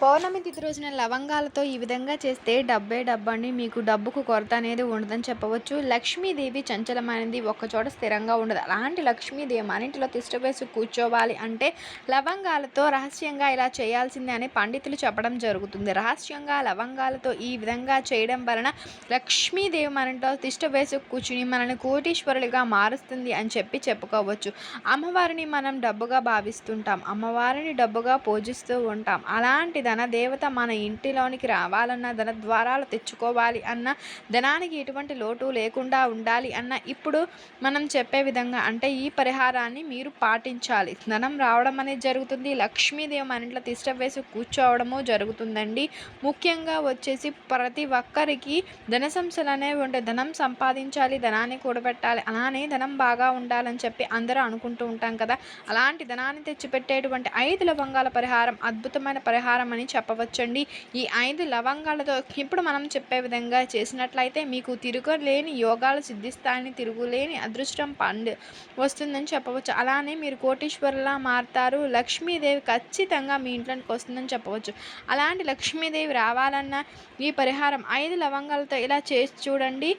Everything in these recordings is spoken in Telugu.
పౌర్ణమి తిథి రోజున లవంగాలతో ఈ విధంగా చేస్తే డబ్బే డబ్బండి మీకు డబ్బుకు కొరత అనేది ఉండదని చెప్పవచ్చు. లక్ష్మీదేవి చంచలమైనది ఒక్కచోట స్థిరంగా ఉండదు. అలాంటి లక్ష్మీదేవి మన ఇంటిలో తిష్టవేసి కూర్చోవాలి అంటే లవంగాలతో రహస్యంగా ఇలా చేయాల్సిందే అని పండితులు చెప్పడం జరుగుతుంది. రహస్యంగా లవంగాలతో ఈ విధంగా చేయడం వలన లక్ష్మీదేవి మన ఇంట్లో తిష్టవేసి కూర్చుని మనల్ని కోటీశ్వరులుగా మారుస్తుంది అని చెప్పి చెప్పుకోవచ్చు. అమ్మవారిని మనం డబ్బుగా భావిస్తుంటాం. అమ్మవారిని డబ్బుగా పూజిస్తూ ఉంటాం. అలాంటి ధన దేవత మన ఇంటిలోనికి రావాలన్న ధన ద్వారాలు తెచ్చుకోవాలి అన్న ధనానికి ఎటువంటి లోటు లేకుండా ఉండాలి అన్న ఇప్పుడు మనం చెప్పే విధంగా అంటే ఈ పరిహారాన్ని మీరు పాటించాలి. ధనం రావడం అనేది జరుగుతుంది. లక్ష్మీదేవి మన ఇంట్లో తిష్ట వేసి కూర్చోవడము జరుగుతుందండి. ముఖ్యంగా వచ్చేసి ప్రతి ఒక్కరికి ధన సంస్థలు అనేవి ఉంటే ధనం సంపాదించాలి ధనాన్ని కూడబెట్టాలి. అలానే ధనం బాగా ఉండాలని చెప్పి అందరూ అనుకుంటూ ఉంటాం కదా. అలాంటి ధనాన్ని తెచ్చిపెట్టేటువంటి ఐదు లవంగాల పరిహారం అద్భుతమైన పరిహారం అని చెప్పవచ్చండి. ఈ ఐదు లవంగాలతో ఇప్పుడు మనం చెప్పే విధంగా చేసినట్లయితే మీకు తిరుగులేని యోగాలు సిద్ధిస్తాయని తిరుగులేని అదృష్టం పండు వస్తుందని చెప్పవచ్చు. అలానే మీరు కోటీశ్వరులా మారుతారు. లక్ష్మీదేవి ఖచ్చితంగా మీ ఇంట్లోకి వస్తుందని చెప్పవచ్చు. అలాంటి లక్ష్మీదేవి రావాలన్న ఈ పరిహారం ఐదు లవంగాలతో ఇలా చేసి చూడండి.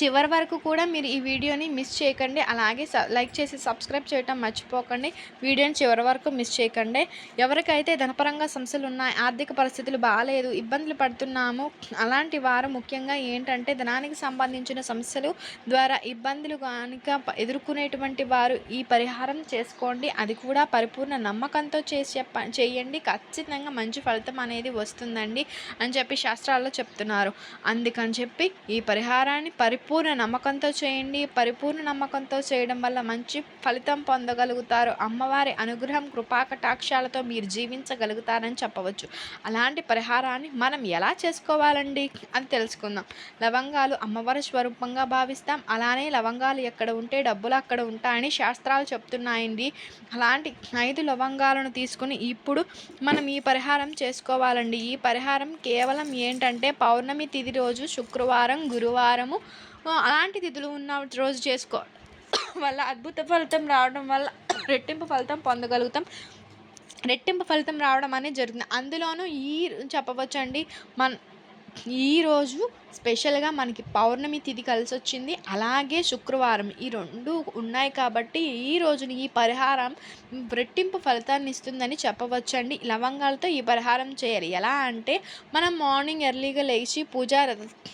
చివరి వరకు కూడా మీరు ఈ వీడియోని మిస్ చేయకండి. అలాగే లైక్ చేసి సబ్స్క్రైబ్ చేయటం మర్చిపోకండి. వీడియోని చివరి వరకు మిస్ చేయకండి. ఎవరికైతే ధనపరంగా సమస్యలు ఉన్నాయి ఆర్థిక పరిస్థితులు బాగాలేదు ఇబ్బందులు పడుతున్నాము అలాంటి వారు ముఖ్యంగా ఏంటంటే ధనానికి సంబంధించిన సమస్యలు ద్వారా ఇబ్బందులు కనుక ఎదుర్కొనేటువంటి వారు ఈ పరిహారం చేసుకోండి. అది కూడా పరిపూర్ణ నమ్మకంతో చేసి చేయండి. ఖచ్చితంగా మంచి ఫలితం అనేది వస్తుందండి అని చెప్పి శాస్త్రాల్లో చెప్తున్నారు. అందుకని చెప్పి ఈ పరిహారాన్ని పరి పరిపూర్ణ నమ్మకంతో చేయండి. పరిపూర్ణ నమ్మకంతో చేయడం వల్ల మంచి ఫలితం పొందగలుగుతారు. అమ్మవారి అనుగ్రహం కృపాకటాక్షాలతో మీరు జీవించగలుగుతారని చెప్పవచ్చు. అలాంటి పరిహారాన్ని మనం ఎలా చేసుకోవాలండి అని తెలుసుకుందాం. లవంగాలు అమ్మవారి స్వరూపంగా భావిస్తాం. అలానే లవంగాలు ఎక్కడ ఉంటే డబ్బులు అక్కడ ఉంటాయని శాస్త్రాలు చెప్తున్నాయండి. అలాంటి ఐదు లవంగాలను తీసుకుని ఇప్పుడు మనం ఈ పరిహారం చేసుకోవాలండి. ఈ పరిహారం కేవలం ఏంటంటే పౌర్ణమి తిథి రోజు శుక్రవారం గురువారము అలాంటి తిథులు ఉన్న రోజు చేసుకో. వల్ల అద్భుత ఫలితం రావడం వల్ల రెట్టింపు ఫలితం పొందగలుగుతాం. రెట్టింపు ఫలితం రావడం అనేది జరుగుతుంది. అందులోనూ ఈ చెప్పవచ్చండి. మన ఈరోజు స్పెషల్గా మనకి పౌర్ణమి తిథి కలిసి వచ్చింది అలాగే శుక్రవారం ఈ రెండు ఉన్నాయి కాబట్టి ఈ రోజున ఈ పరిహారం రెట్టింపు ఫలితాన్ని ఇస్తుందని చెప్పవచ్చండి. లవంగాలతో ఈ పరిహారం చేయాలి. ఎలా అంటే మనం మార్నింగ్ ఎర్లీగా లేచి పూజా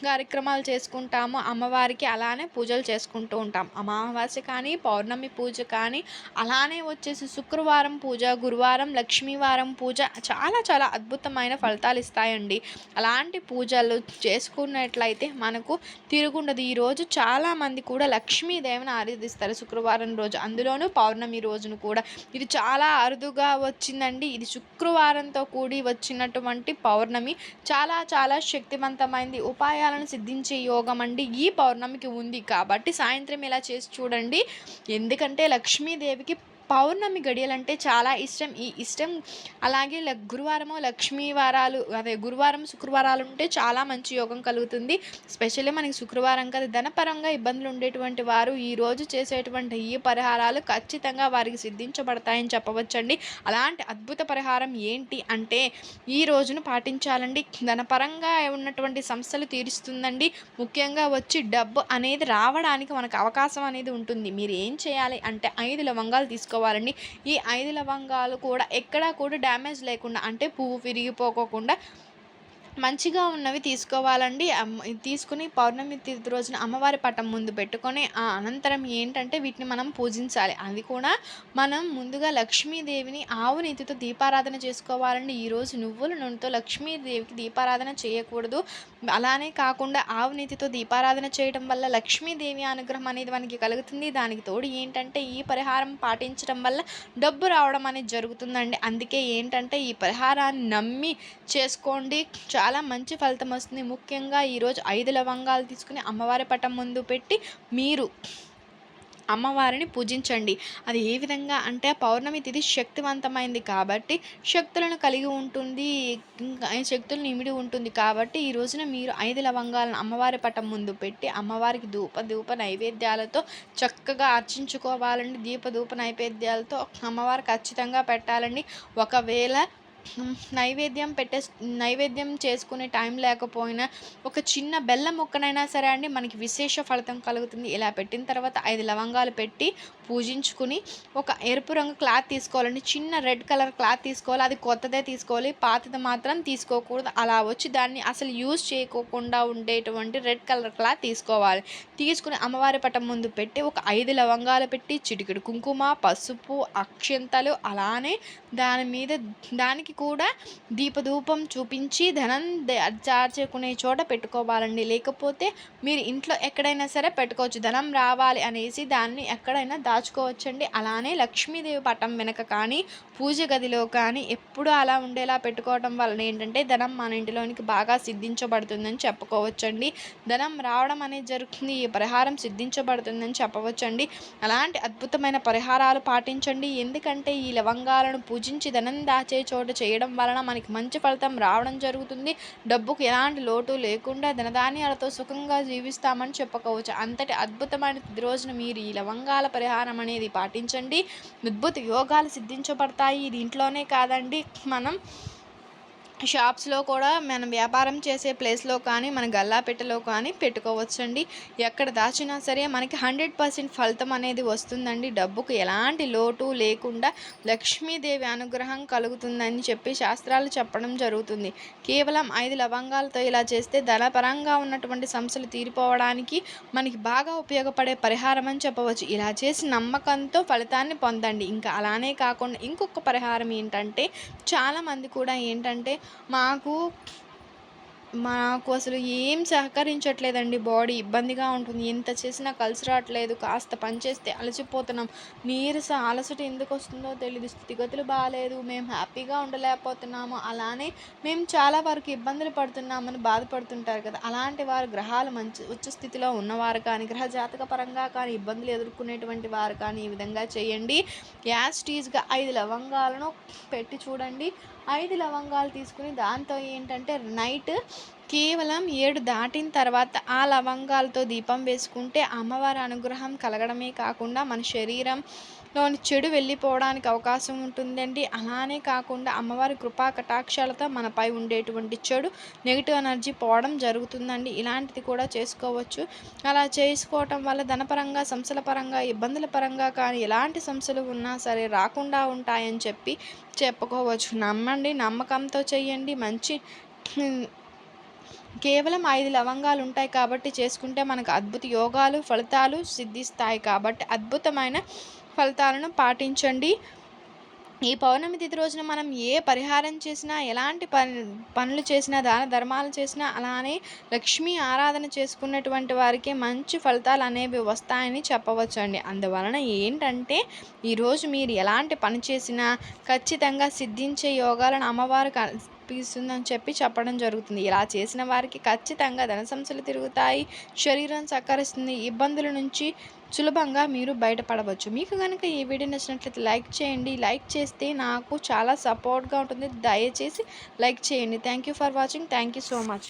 కార్యక్రమాలు చేసుకుంటాము. అమ్మవారికి అలానే పూజలు చేసుకుంటూ ఉంటాం. అమావాస్య కానీ పౌర్ణమి పూజ కానీ అలానే వచ్చేసి శుక్రవారం పూజ గురువారం లక్ష్మీవారం పూజ చాలా చాలా అద్భుతమైన ఫలితాలు ఇస్తాయండి. అలాంటి పూజలు చేసుకున్న చేసుకున్నట్లయితే మనకు తిరుగుండదు. ఈరోజు చాలామంది కూడా లక్ష్మీదేవిని ఆరాధిస్తారు. శుక్రవారం రోజు అందులోనూ పౌర్ణమి రోజును కూడా. ఇది చాలా అరుదుగా వచ్చిందండి. ఇది శుక్రవారంతో కూడి వచ్చినటువంటి పౌర్ణమి. చాలా చాలా శక్తివంతమైంది. ఉపాయాలను సిద్ధించే యోగం అండి. ఈ పౌర్ణమికి ఉంది కాబట్టి సాయంత్రం ఇలా చేసి చూడండి. ఎందుకంటే లక్ష్మీదేవికి పౌర్ణమి గడియలంటే చాలా ఇష్టం. ఈ ఇష్టం అలాగే గురువారము లక్ష్మీ వారాలు అదే గురువారం శుక్రవారాలు ఉంటే చాలా మంచి యోగం కలుగుతుంది. స్పెషల్లీ మనకి శుక్రవారం కదా ధనపరంగా ఇబ్బందులు ఉండేటువంటి వారు ఈరోజు చేసేటువంటి ఈ పరిహారాలు ఖచ్చితంగా వారికి సిద్ధించబడతాయని చెప్పవచ్చండి. అలాంటి అద్భుత పరిహారం ఏంటి అంటే ఈ రోజును పాటించాలండి. ధనపరంగా ఉన్నటువంటి సమస్యలు తీరుస్తుందండి. ముఖ్యంగా వచ్చి డబ్బు అనేది రావడానికి మనకు అవకాశం అనేది ఉంటుంది. మీరు ఏం చేయాలి అంటే ఐదు లవంగాలు తీసుకోవాలి. చేసుకోవాలండి ఈ ఐదు లవంగాలు కూడా ఎక్కడా కూడా డ్యామేజ్ లేకుండా అంటే పువ్వు విరిగిపోకోకుండా మంచిగా ఉన్నవి తీసుకోవాలండి. తీసుకుని పౌర్ణమి తిథి రోజున అమ్మవారి పటం ముందు పెట్టుకొని ఆ అనంతరం ఏంటంటే వీటిని మనం పూజించాలి. అది కూడా మనం ముందుగా లక్ష్మీదేవిని ఆవు నీతితో దీపారాధన చేసుకోవాలండి. ఈరోజు నువ్వుల నూనెతో లక్ష్మీదేవికి దీపారాధన చేయకూడదు. అలానే కాకుండా ఆవు నీతితో దీపారాధన చేయడం వల్ల లక్ష్మీదేవి అనుగ్రహం అనేది మనకి కలుగుతుంది. దానికి తోడు ఏంటంటే ఈ పరిహారం పాటించడం వల్ల డబ్బు రావడం అనేది జరుగుతుందండి. అందుకే ఏంటంటే ఈ పరిహారాన్ని నమ్మి చేసుకోండి. చాలా చాలా మంచి ఫలితం వస్తుంది. ముఖ్యంగా ఈరోజు ఐదు లవంగాలు తీసుకుని అమ్మవారి పటం ముందు పెట్టి మీరు అమ్మవారిని పూజించండి. అది ఏ విధంగా అంటే పౌర్ణమి తిథి శక్తివంతమైంది కాబట్టి శక్తులను కలిగి ఉంటుంది శక్తులను ఇమిడి ఉంటుంది కాబట్టి ఈ రోజున మీరు ఐదు లవంగాలను అమ్మవారి పటం ముందు పెట్టి అమ్మవారికి ధూప ధూప నైవేద్యాలతో చక్కగా అర్చించుకోవాలండి. దీప ధూప నైవేద్యాలతో అమ్మవారు ఖచ్చితంగా పెట్టాలండి. ఒకవేళ నైవేద్యం పెట్టే నైవేద్యం చేసుకునే టైం లేకపోయినా ఒక చిన్న బెల్లం ముక్కనైనా సరే అండి మనకి విశేష ఫలితం కలుగుతుంది. ఇలా పెట్టిన తర్వాత ఐదు లవంగాలు పెట్టి పూజించుకుని ఒక ఎరుపు రంగు క్లాత్ తీసుకోవాలండి. చిన్న రెడ్ కలర్ క్లాత్ తీసుకోవాలి. అది కొత్తదే తీసుకోవాలి. పాతది మాత్రం తీసుకోకూడదు. అలా వచ్చి దాన్ని అసలు యూజ్ చేయకోకుండా ఉండేటువంటి రెడ్ కలర్ క్లాత్ తీసుకోవాలి. తీసుకుని అమ్మవారి పటం ముందు పెట్టి ఒక ఐదు లవంగాలు పెట్టి చిటికెడు కుంకుమ పసుపు అక్షంతలు అలానే దాని మీద దానికి కూడా దీపధూపం చూపించి ధనం చార్చుకునే చోట పెట్టుకోవాలండి. లేకపోతే మీరు ఇంట్లో ఎక్కడైనా సరే పెట్టుకోవచ్చు. ధనం రావాలి అనేసి దాన్ని ఎక్కడైనా దాచుకోవచ్చండి. అలానే లక్ష్మీదేవి పటం వెనక కానీ పూజ గదిలో కానీ ఎప్పుడు అలా ఉండేలా పెట్టుకోవడం వలన ఏంటంటే ధనం మన ఇంటిలోనికి బాగా సిద్ధించబడుతుందని చెప్పుకోవచ్చండి. ధనం రావడం అనేది జరుగుతుంది. ఈ పరిహారం సిద్ధించబడుతుందని చెప్పవచ్చండి. అలాంటి అద్భుతమైన పరిహారాలు పాటించండి. ఎందుకంటే ఈ లవంగాలను పూజించి ధనం దాచే చోట చేయడం వలన మనకి మంచి ఫలితం రావడం జరుగుతుంది. డబ్బుకు ఎలాంటి లోటు లేకుండా ధనధాన్యాలతో సుఖంగా జీవిస్తామని చెప్పుకోవచ్చు. అంతటి అద్భుతమైన రోజున మీరు ఈ లవంగాల పరిహారం అనేది పాటించండి. అద్భుత యోగాలు సిద్ధించబడతాయి. దీంట్లోనే కాదండి. మనం షాప్స్లో కూడా మనం వ్యాపారం చేసే ప్లేస్లో కానీ మన గల్లాపెట్టెలో కానీ పెట్టుకోవచ్చండి. ఎక్కడ దాచినా సరే మనకి హండ్రెడ్ పర్సెంట్ ఫలితం అనేది వస్తుందండి. డబ్బుకు ఎలాంటి లోటు లేకుండా లక్ష్మీదేవి అనుగ్రహం కలుగుతుందని చెప్పి శాస్త్రాలు చెప్పడం జరుగుతుంది. కేవలం ఐదు లవంగాలతో ఇలా చేస్తే ధనపరంగా ఉన్నటువంటి సమస్యలు తీరిపోవడానికి మనకి బాగా ఉపయోగపడే పరిహారం అని చెప్పవచ్చు. ఇలా చేసి నమ్మకంతో ఫలితాన్ని పొందండి. ఇంకా అలానే కాకుండా ఇంకొక పరిహారం ఏంటంటే చాలామంది కూడా ఏంటంటే మాకు మాకు అసలు ఏం సహకరించట్లేదండి. బాడీ ఇబ్బందిగా ఉంటుంది. ఎంత చేసినా కలిసి రావట్లేదు. కాస్త పని చేస్తే అలసిపోతున్నాం. నీరస అలసట ఎందుకు వస్తుందో తెలియదు స్థితిగతులు బాగాలేదు మేము హ్యాపీగా ఉండలేకపోతున్నాము. అలానే మేము చాలా వరకు ఇబ్బందులు పడుతున్నామని బాధపడుతుంటారు కదా. అలాంటి వారు గ్రహాలు మంచి ఉచ్చ స్థితిలో ఉన్నవారు కానీ గ్రహ జాతక పరంగా కానీ ఇబ్బందులు ఎదుర్కొనేటువంటి వారు కానీ ఈ విధంగా చేయండి. యాస్టీజ్గా ఐదు లవంగాలను పెట్టి చూడండి. ఐదు లవంగాలు తీసుకుని దాంతో ఏంటంటే నైట్ కేవలం ఏడు దాటిన తర్వాత ఆ లవంగాలతో దీపం వేసుకుంటే అమ్మవారి అనుగ్రహం కలగడమే కాకుండా మన శరీరంలోని చెడు వెళ్ళిపోవడానికి అవకాశం ఉంటుందండి. అలానే కాకుండా అమ్మవారి కృపా కటాక్షాలతో మనపై ఉండేటువంటి చెడు నెగిటివ్ ఎనర్జీ పోవడం జరుగుతుందండి. ఇలాంటిది కూడా చేసుకోవచ్చు. అలా చేసుకోవటం వల్ల ధనపరంగా సంస్థల పరంగా ఇబ్బందుల పరంగా కానీ ఎలాంటి సమస్యలు ఉన్నా సరే రాకుండా ఉంటాయని చెప్పి చెప్పుకోవచ్చు. నమ్మండి. నమ్మకంతో చేయండి. మంచి కేవలం ఐదు లవంగాలు ఉంటాయి కాబట్టి చేసుకుంటే మనకు అద్భుత యోగాలు ఫలితాలు సిద్ధిస్తాయి. కాబట్టి అద్భుతమైన ఫలితాలను పాటించండి. ఈ పౌర్ణమి తిథి రోజున మనం ఏ పరిహారం చేసినా ఎలాంటి పని పనులు చేసినా దాన ధర్మాలు చేసినా అలానే లక్ష్మీ ఆరాధన చేసుకున్నటువంటి వారికి మంచి ఫలితాలు అనేవి వస్తాయని చెప్పవచ్చు అండి అందువలన ఏంటంటే ఈరోజు మీరు ఎలాంటి పని చేసినా ఖచ్చితంగా సిద్ధించే యోగాలను అమ్మవారు కల్పిస్తుందని చెప్పి చెప్పడం జరుగుతుంది. ఇలా చేసిన వారికి ఖచ్చితంగా ధన సంస్థలు తిరుగుతాయి. శరీరం సహకరిస్తుంది. ఇబ్బందుల నుంచి సులభంగా మీరు బయటపడవచ్చు. మీకు కనుక ఈ వీడియో నచ్చినట్లయితే లైక్ చేయండి. లైక్ చేస్తే నాకు చాలా సపోర్ట్గా ఉంటుంది. దయచేసి లైక్ చేయండి. Thank you for watching. Thank you so much.